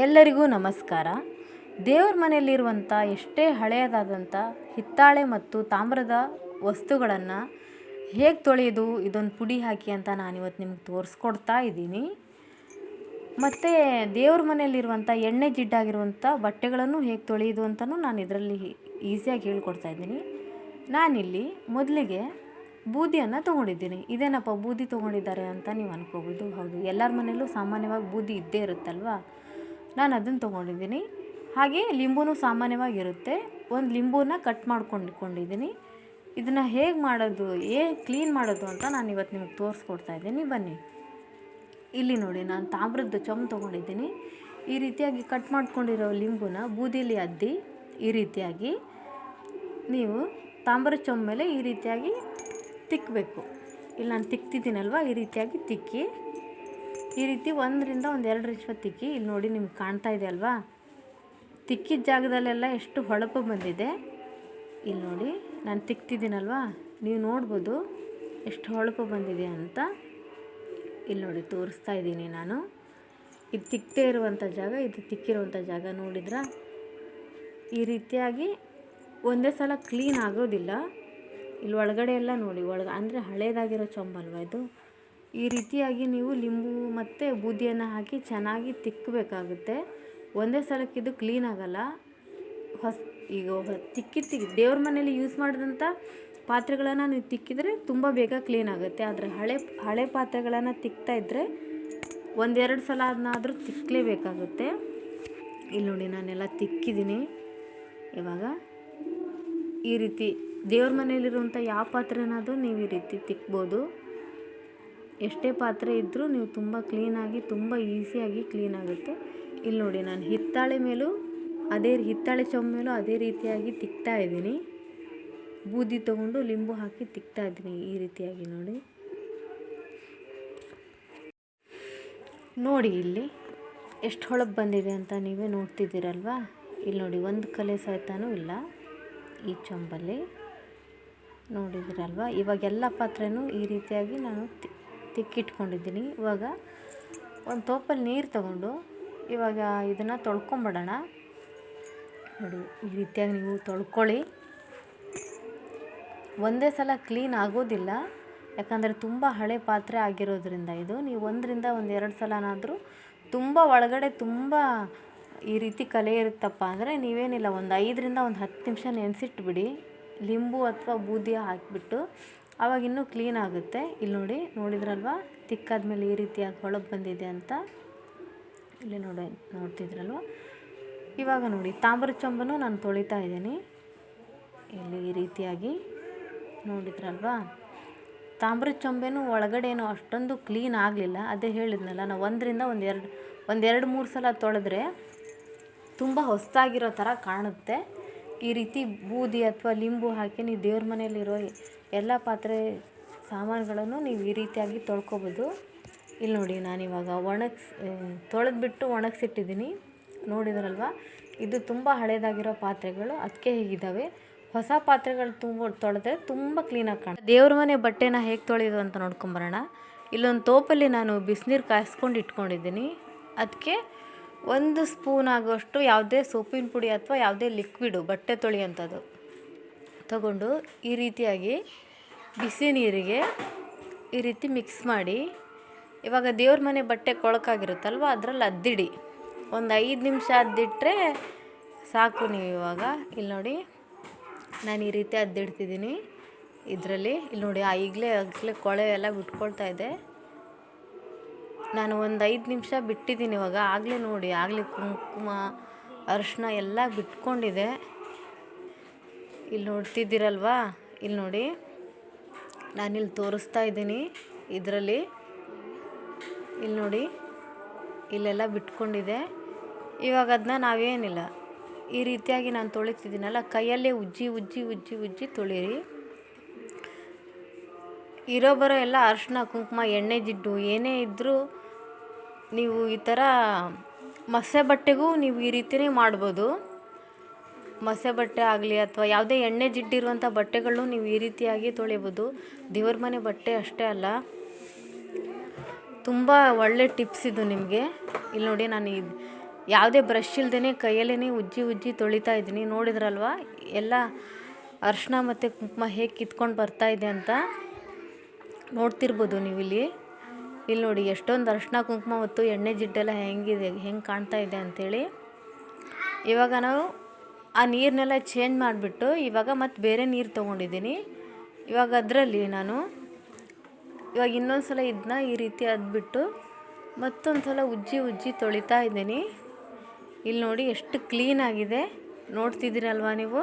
ಎಲ್ಲರಿಗೂ ನಮಸ್ಕಾರ. ದೇವ್ರ ಮನೆಯಲ್ಲಿರುವಂಥ ಎಷ್ಟೇ ಹಳೆಯದಾದಂಥ ಹಿತ್ತಾಳೆ ಮತ್ತು ತಾಮ್ರದ ವಸ್ತುಗಳನ್ನು ಹೇಗೆ ತೊಳೆಯೋದು ಇದೊಂದು ಪುಡಿ ಹಾಕಿ ಅಂತ ನಾನಿವತ್ತು ನಿಮ್ಗೆ ತೋರಿಸ್ಕೊಡ್ತಾ ಇದ್ದೀನಿ. ಮತ್ತು ದೇವ್ರ ಮನೆಯಲ್ಲಿರುವಂಥ ಎಣ್ಣೆ ಜಿಡ್ಡಾಗಿರುವಂಥ ಬಟ್ಟೆಗಳನ್ನು ಹೇಗೆ ತೊಳೆಯೋದು ಅಂತಲೂ ನಾನು ಇದರಲ್ಲಿ ಈಸಿಯಾಗಿ ಹೇಳ್ಕೊಡ್ತಾ ಇದ್ದೀನಿ. ನಾನಿಲ್ಲಿ ಮೊದಲಿಗೆ ಬೂದಿಯನ್ನು ತೊಗೊಂಡಿದ್ದೀನಿ. ಇದೇನಪ್ಪ ಬೂದಿ ತೊಗೊಂಡಿದ್ದಾರೆ ಅಂತ ನೀವು ಅನ್ಕೋಬೋದು. ಹೌದು, ಎಲ್ಲರ ಮನೆಯಲ್ಲೂ ಸಾಮಾನ್ಯವಾಗಿ ಬೂದಿ ಇದ್ದೇ ಇರುತ್ತಲ್ವಾ? ನಾನು ಅದನ್ನು ತೊಗೊಂಡಿದ್ದೀನಿ. ಹಾಗೆ ಲಿಂಬೂ ಸಾಮಾನ್ಯವಾಗಿರುತ್ತೆ. ಒಂದು ಲಿಂಬೂನ ಕಟ್ ಮಾಡ್ಕೊಂಡ್ಕೊಂಡಿದ್ದೀನಿ. ಇದನ್ನು ಹೇಗೆ ಮಾಡೋದು ಹೇಗೆ ಕ್ಲೀನ್ ಮಾಡೋದು ಅಂತ ನಾನು ಇವತ್ತು ನಿಮಗೆ ತೋರಿಸ್ಕೊಡ್ತಾ ಇದ್ದೀನಿ. ಬನ್ನಿ. ಇಲ್ಲಿ ನೋಡಿ, ನಾನು ತಾಮ್ರದ್ದು ಚಮ್ ತೊಗೊಂಡಿದ್ದೀನಿ. ಈ ರೀತಿಯಾಗಿ ಕಟ್ ಮಾಡ್ಕೊಂಡಿರೋ ಲಿಂಬುನ ಬೂದಿಲಿ ಅದ್ದಿ ಈ ರೀತಿಯಾಗಿ ನೀವು ತಾಮ್ರದ ಚೊಮ್ಮೇಲೆ ಮೇಲೆ ಈ ರೀತಿಯಾಗಿ ತಿಕ್ಕಬೇಕು ಇಲ್ಲಿ ನಾನು ತಿಕ್ತಿದ್ದೀನಲ್ವ, ಈ ರೀತಿಯಾಗಿ ತಿಕ್ಕಿ. ಈ ರೀತಿ ಒಂದರಿಂದ ಒಂದು ಎರಡು ನಿಮಿಷ ತಿಕ್ಕಿ ಇಲ್ಲಿ ನೋಡಿ ನಿಮ್ಗೆ ಕಾಣ್ತಾ ಇದೆ ಅಲ್ವಾ? ತಿಕ್ಕಿದ ಜಾಗದಲ್ಲೆಲ್ಲ ಎಷ್ಟು ಹೊಳಪು ಬಂದಿದೆ. ಇಲ್ಲಿ ನೋಡಿ ನಾನು ತಿಕ್ತಿದ್ದೀನಲ್ವಾ? ನೀವು ನೋಡ್ಬೋದು ಎಷ್ಟು ಹೊಳಪು ಬಂದಿದೆ ಅಂತ. ಇಲ್ಲಿ ನೋಡಿ ತೋರಿಸ್ತಾ ಇದ್ದೀನಿ ನಾನು. ಇದು ತಿಕ್ಕದೇ ಇರುವಂಥ ಜಾಗ, ಇದು ತಿಕ್ಕಿರುವಂಥ ಜಾಗ ನೋಡಿದ್ರ? ಈ ರೀತಿಯಾಗಿ ಒಂದೇ ಸಲ ಕ್ಲೀನ್ ಆಗೋದಿಲ್ಲ. ಇಲ್ಲಿ ಒಳಗಡೆ ಎಲ್ಲ ನೋಡಿ, ಒಳಗೆ ಅಂದರೆ ಹಳೇದಾಗಿರೋ ಚೊಂಬಲ್ವ ಇದು? ಈ ರೀತಿಯಾಗಿ ನೀವು ಲಿಂಬು ಮತ್ತು ಬೂದಿಯನ್ನು ಹಾಕಿ ಚೆನ್ನಾಗಿ ತಿಕ್ಕಬೇಕಾಗುತ್ತೆ. ಒಂದೇ ಸಲಕ್ಕೆ ಇದು ಕ್ಲೀನ್ ಆಗಲ್ಲ. ಹೊಸ ಈಗ ತಿಕ್ಕಿ ತಿಕ್ಕಿ ದೇವ್ರ ಮನೇಲಿ ಯೂಸ್ ಮಾಡಿದಂಥ ಪಾತ್ರೆಗಳನ್ನು ನೀವು ತಿಕ್ಕಿದರೆ ತುಂಬ ಬೇಗ ಕ್ಲೀನ್ ಆಗುತ್ತೆ. ಆದರೆ ಹಳೆ ಹಳೆ ಪಾತ್ರೆಗಳನ್ನು ತಿಕ್ತಾ ಇದ್ದರೆ ಒಂದೆರಡು ಸಲ ಅದನ್ನಾದರೂ ತಿಕ್ಕಲೇಬೇಕಾಗುತ್ತೆ ಇಲ್ಲಿ ನೋಡಿ ನಾನೆಲ್ಲ ತಿಕ್ಕಿದ್ದೀನಿ. ಇವಾಗ ಈ ರೀತಿ ದೇವ್ರ ಮನೇಲಿರುವಂಥ ಯಾವ ಪಾತ್ರೆನಾದರೂ ನೀವು ಈ ರೀತಿ ತಿಕ್ಬೋದು. ಎಷ್ಟೇ ಪಾತ್ರೆ ಇದ್ದರೂ ನೀವು ತುಂಬ ಕ್ಲೀನಾಗಿ, ತುಂಬ ಈಸಿಯಾಗಿ ಕ್ಲೀನ್ ಆಗುತ್ತೆ. ಇಲ್ಲಿ ನೋಡಿ, ನಾನು ಹಿತ್ತಾಳೆ ಮೇಲೂ, ಅದೇ ಹಿತ್ತಾಳೆ ಚೊಂಬ ಮೇಲೂ ಅದೇ ರೀತಿಯಾಗಿ ತಿಕ್ತಾ ಇದ್ದೀನಿ. ಬೂದಿ ತೊಗೊಂಡು ಲಿಂಬು ಹಾಕಿ ತಿಕ್ತಾ ಇದ್ದೀನಿ ಈ ರೀತಿಯಾಗಿ ನೋಡಿ. ನೋಡಿ ಇಲ್ಲಿ, ಎಷ್ಟು ಹೊಳಪು ಬಂದಿದೆ ಅಂತ ನೀವೇ ನೋಡ್ತಿದ್ದೀರಲ್ವಾ? ಇಲ್ಲಿ ನೋಡಿ, ಒಂದು ಕಲೆ ಸಹಿತನೂ ಇಲ್ಲ ಈ ಚೊಂಬಲ್ಲಿ ನೋಡಿದ್ದೀರಲ್ವ? ಇವಾಗೆಲ್ಲ ಪಾತ್ರೆನೂ ಈ ರೀತಿಯಾಗಿ ನಾನು ತಿಕ್ಕಿಟ್ಕೊಂಡಿದ್ದೀನಿ ಇವಾಗ ಒಂದು ತೋಪಲ್ಲಿ ನೀರು ತಗೊಂಡು ಇವಾಗ ಇದನ್ನು ತೊಳ್ಕೊಂಬಿಡೋಣ. ನೋಡಿ, ಈ ರೀತಿಯಾಗಿ ನೀವು ತೊಳ್ಕೊಳ್ಳಿ. ಒಂದೇ ಸಲ ಕ್ಲೀನ್ ಆಗೋದಿಲ್ಲ. ಯಾಕಂದರೆ ತುಂಬ ಹಳೆ ಪಾತ್ರೆ ಆಗಿರೋದ್ರಿಂದ ಇದು. ನೀವು ಒಂದರಿಂದ ಒಂದು ಎರಡು ಸಲನಾದರೂ ತುಂಬ ಒಳಗಡೆ ತುಂಬ ಈ ರೀತಿ ಕಲೆ ಇರುತ್ತಪ್ಪ ಅಂದರೆ ನೀವೇನಿಲ್ಲ, ಒಂದು ಐದರಿಂದ ಒಂದು ಹತ್ತು ನಿಮಿಷ ನೆನೆಸಿಟ್ಬಿಡಿ. ಲಿಂಬು ಅಥವಾ ಬೂದಿ ಹಾಕಿಬಿಟ್ಟು ಆವಾಗ ಇನ್ನೂ ಕ್ಲೀನ್ ಆಗುತ್ತೆ. ಇಲ್ಲಿ ನೋಡಿ, ನೋಡಿದ್ರಲ್ವಾ? ತಿಕ್ಕಾದ್ಮೇಲೆ ಈ ರೀತಿಯಾಗಿ ಹೊಳಪು ಬಂದಿದೆ ಅಂತ ಇಲ್ಲಿ ನೋಡಿ, ನೋಡ್ತಿದ್ರಲ್ವ? ಇವಾಗ ನೋಡಿ ತಾಮ್ರದ ಚೊಂಬನೂ ನಾನು ತೊಳಿತಾ ಇದ್ದೀನಿ. ಇಲ್ಲಿ ಈ ರೀತಿಯಾಗಿ ನೋಡಿದ್ರಲ್ವಾ? ತಾಮ್ರದ ಚೊಂಬೆನೂ ಒಳಗಡೆನೂ ಅಷ್ಟೊಂದು ಕ್ಲೀನ್ ಆಗಲಿಲ್ಲ. ಅದೇ ಹೇಳಿದ್ನಲ್ಲ ನಾನು ಒಂದರಿಂದ ಒಂದು ಎರಡು, ಒಂದು ಮೂರು ಸಲ ತೊಳೆದ್ರೆ ತುಂಬ ಹೊಸದಾಗಿರೋ ಥರ ಕಾಣುತ್ತೆ. ಈ ರೀತಿ ಬೂದಿ ಅಥವಾ ಲಿಂಬು ಹಾಕಿ ನೀವು ದೇವ್ರ ಮನೆಯಲ್ಲಿರೋ ಎಲ್ಲ ಪಾತ್ರೆ ಸಾಮಾನುಗಳನ್ನು ನೀವು ಈ ರೀತಿಯಾಗಿ ತೊಳ್ಕೊಬೋದು. ಇಲ್ಲಿ ನೋಡಿ ನಾನಿವಾಗ ಒಣಗಿಸ್ ತೊಳೆದ್ಬಿಟ್ಟು ಒಣಗಿಸಿಟ್ಟಿದ್ದೀನಿ. ನೋಡಿದ್ರಲ್ವ? ಇದು ತುಂಬ ಹಳೇದಾಗಿರೋ ಪಾತ್ರೆಗಳು, ಅದಕ್ಕೆ ಹೀಗಿದ್ದಾವೆ. ಹೊಸ ಪಾತ್ರೆಗಳು ತುಂಬ ತೊಳೆದ್ರೆ ತುಂಬ ಕ್ಲೀನಾಗಿ ಕಾಣ ದೇವ್ರ ಮನೆ ಬಟ್ಟೆನ ಹೇಗೆ ತೊಳೆಯೋದು ಅಂತ ನೋಡ್ಕೊಂಬರೋಣ. ಇಲ್ಲೊಂದು ತೋಪಲ್ಲಿ ನಾನು ಬಿಸಿನೀರು ಕಾಯಿಸ್ಕೊಂಡು ಇಟ್ಕೊಂಡಿದ್ದೀನಿ. ಅದಕ್ಕೆ ಒಂದು ಸ್ಪೂನ್ ಆಗೋಷ್ಟು ಯಾವುದೇ ಸೋಪಿನ ಪುಡಿ ಅಥವಾ ಯಾವುದೇ ಲಿಕ್ವಿಡು, ಬಟ್ಟೆ ತೊಳೆಯುವಂಥದ್ದು ತಗೊಂಡು ಈ ರೀತಿಯಾಗಿ ಬಿಸಿ ನೀರಿಗೆ ಈ ರೀತಿ ಮಿಕ್ಸ್ ಮಾಡಿ, ಇವಾಗ ದೇವ್ರ ಮನೆ ಬಟ್ಟೆ ಕೊಳಕಾಗಿರುತ್ತಲ್ವ, ಅದರಲ್ಲಿ ಅದ್ದಿಡಿ. ಒಂದು ಐದು ನಿಮಿಷ ಅದ್ದಿಟ್ಟರೆ ಸಾಕು ನೀವು ಇವಾಗ. ಇಲ್ಲಿ ನೋಡಿ, ನಾನು ಈ ರೀತಿ ಅದ್ದಿಡ್ತಿದ್ದೀನಿ. ಇದರಲ್ಲಿ, ಇಲ್ಲಿ ನೋಡಿ, ಆ ಈಗಲೇ ಆಗಲೇ ಕೊಳೆ ಎಲ್ಲ ಬಿಟ್ಕೊಳ್ತಾ ಇದೆ. ನಾನು ಒಂದು ಐದು ನಿಮಿಷ ಬಿಟ್ಟಿದ್ದೀನಿ ಇವಾಗ. ಆಗಲೇ ನೋಡಿ, ಆಗಲೇ ಕುಂಕುಮ, ಅರಿಶಿನ ಎಲ್ಲ ಬಿಟ್ಕೊಂಡಿದೆ. ಇಲ್ಲಿ ನೋಡ್ತಿದ್ದೀರಲ್ವಾ? ಇಲ್ಲಿ ನೋಡಿ ನಾನಿಲ್ಲಿ ತೋರಿಸ್ತಾ ಇದ್ದೀನಿ ಇದರಲ್ಲಿ. ಇಲ್ಲಿ ನೋಡಿ, ಇಲ್ಲೆಲ್ಲ ಬಿಟ್ಕೊಂಡಿದೆ. ಇವಾಗ ಅದನ್ನ ನಾವೇನಿಲ್ಲ. ಈ ರೀತಿಯಾಗಿ ನಾನು ತೊಳಿತಿದ್ದೀನಲ್ಲ, ಕೈಯಲ್ಲೇ ಉಜ್ಜಿ ಉಜ್ಜಿ ಉಜ್ಜಿ ಉಜ್ಜಿ ತೊಳೀರಿ. ಇರೋ ಬರೋ ಎಲ್ಲ ಅರಿಶಿನ, ಕುಂಕುಮ, ಎಣ್ಣೆ, ಜಿಡ್ಡು ಏನೇ ಇದ್ದರೂ ನೀವು ಈ ಥರ ಮಸೆ ಬಟ್ಟೆಗೂ ನೀವು ಈ ರೀತಿಯೇ ಮಾಡ್ಬೋದು. ಮಸೆ ಬಟ್ಟೆ ಆಗಲಿ ಅಥವಾ ಯಾವುದೇ ಎಣ್ಣೆ ಜಿಡ್ಡಿರುವಂಥ ಬಟ್ಟೆಗಳನ್ನೂ ನೀವು ಈ ರೀತಿಯಾಗಿ ತೊಳಿಬೋದು ದೇವ್ರ ಮನೆ ಬಟ್ಟೆ ಅಷ್ಟೇ ಅಲ್ಲ. ತುಂಬ ಒಳ್ಳೆ ಟಿಪ್ಸ್ ಇದು ನಿಮಗೆ. ಇಲ್ಲಿ ನೋಡಿ ನಾನು ಇದು ಯಾವುದೇ ಬ್ರಷ್ ಇಲ್ದೇ ಕೈಯಲ್ಲೇ ಉಜ್ಜಿ ಉಜ್ಜಿ ತೊಳಿತಾ ಇದ್ದೀನಿ. ನೋಡಿದ್ರಲ್ವ? ಎಲ್ಲ ಅರ್ಶಿನ ಮತ್ತು ಕುಂಕುಮ ಹೇಗೆ ಕಿತ್ಕೊಂಡು ಬರ್ತಾ ಇದೆ ಅಂತ ನೋಡ್ತಿರ್ಬೋದು ನೀವು ಇಲ್ಲಿ ಇಲ್ಲಿ ನೋಡಿ, ಎಷ್ಟೊಂದು ಅರ್ಶಿನ ಕುಂಕುಮ ಮತ್ತು ಎಣ್ಣೆ ಜಿಡ್ಡೆಲ್ಲ ಹೆಂಗಿದೆ, ಹೆಂಗೆ ಕಾಣ್ತಾ ಇದೆ ಅಂಥೇಳಿ ಇವಾಗ ನಾವು ಆ ನೀರನ್ನೆಲ್ಲ ಚೇಂಜ್ ಮಾಡಿಬಿಟ್ಟು ಇವಾಗ ಮತ್ತೆ ಬೇರೆ ನೀರು ತೊಗೊಂಡಿದ್ದೀನಿ. ಇವಾಗ ಅದರಲ್ಲಿ ನಾನು ಇವಾಗ ಇನ್ನೊಂದು ಸಲ ಇದನ್ನ ಈ ರೀತಿ ಅದ್ಬಿಟ್ಟು ಮತ್ತೊಂದು ಸಲ ಉಜ್ಜಿ ಉಜ್ಜಿ ತೊಳಿತಾ ಇದ್ದೀನಿ. ಇಲ್ಲಿ ನೋಡಿ, ಎಷ್ಟು ಕ್ಲೀನಾಗಿದೆ ನೋಡ್ತಿದ್ದೀರಲ್ವಾ ನೀವು?